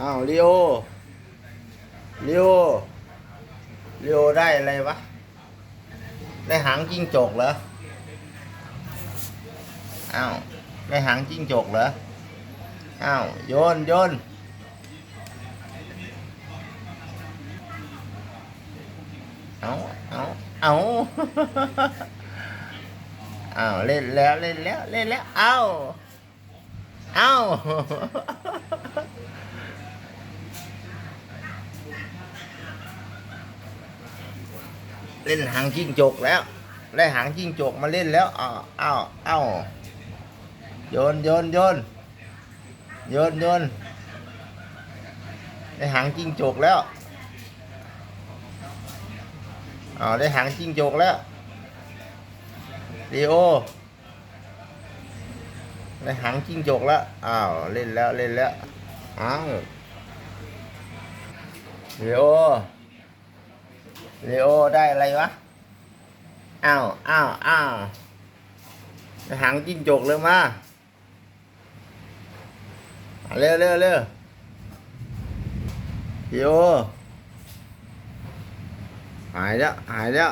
อ้าวลีโอลีโอลีโอได้อะไรวะ ได้หางจิ้งจกเหรอ อ้าว ได้หางจิ้งจกเหรอ อ้าว โยนโยนเอาเอาเอาเอาเล่นแล้วเล่นแล้วเล่นแล้ว เอาเอา เล่นหางจิ้งจกแล้วได้หางจิ้งจกมาเล่นแล้วอ้าวอ้าวอ้าวโยนโยนโยนโยนโยนได้หางจิ้งจกแล้วอ้าวได้หางจิ้งจกแล้วดีโอได้หางจิ้งจกแล้วอ้าวเล่นแล้วเล่นแล้วอ้าว ดีโอเลโอได้อะไรวะ อ้าวอ้าวอ้าวหางจิ้งจกเลยมาเอาเร็วเร็วเร็วเลโอหายแล้ว หายแล้ว